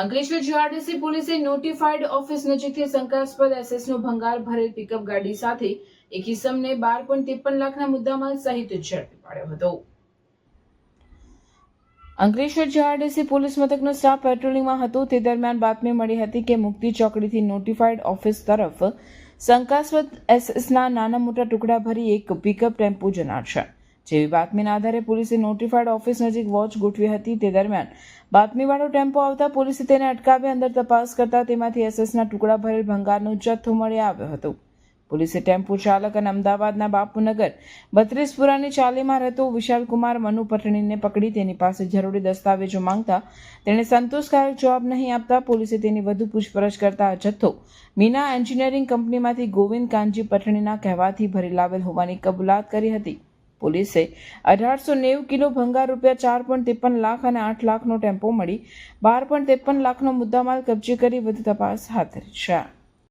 Ankleshwar GRDC પોલીસે notified office નજીકથી શંકાસ્પદ એસએસનો ભંગાર ભરેલ પિકઅપ ગાડી સાથે એક ઇસમને બાર પોઈન્ટ ત્રેપન લાખના મુદ્દામાલ સહિત ઝડપી પાડ્યો હતો. અંકલેશ્વર જીઆરડીસી પોલીસ મથકનો સ્ટાફ પેટ્રોલિંગમાં હતો. તે દરમિયાન બાતમી મળી હતી કે મુક્તિ ચોકડીથી નોટિફાઈડ ઓફિસ તરફ શંકાસ્પદ એસએસના નાના મોટા ટુકડા ભરી એક પિકઅપ ટેમ્પો જનાર છે. જેવી બાતમીના આધારે પોલીસે નોટિફાઈડ ઓફિસ નજીક વોચ ગોઠવી હતી તે દરમિયાન. બાતમીવાળો ટેમ્પો આવતા પોલીસે તેને અટકાવી અંદર તપાસ કરતા તેમાંથી એસએસના ટુકડા ભરેલ ભંગારનો જથ્થો મળી આવ્યો હતો. પોલીસે ટેમ્પો ચાલક અને અમદાવાદના બાપુનગર, બત્રીસપુરાની ચાલીમાં રહેતો વિશાલકુમાર મનુ પટણીને પકડી તેની પાસે જરૂરી દસ્તાવેજો માંગતા તેણે સંતોષકારક જવાબ નહીં આપતા પોલીસે તેની વધુ પૂછપરછ કરતા આ જથ્થો મીના એન્જિનિયરિંગ કંપનીમાંથી ગોવિંદ કાનજી પટણીના કહેવાથી ભરી લાવેલ હોવાની કબૂલાત કરી હતી. પોલીસે અઢારસો નેવું કિલો ભંગાર રૂપિયા ચાર પોઈન્ટ ત્રેપન લાખ અને આઠ લાખનો ટેમ્પો મળી બાર પોઈન્ટ ત્રેપન લાખનો મુદ્દામાલ કબજે કરી વધુ તપાસ હાથ ધરી છે.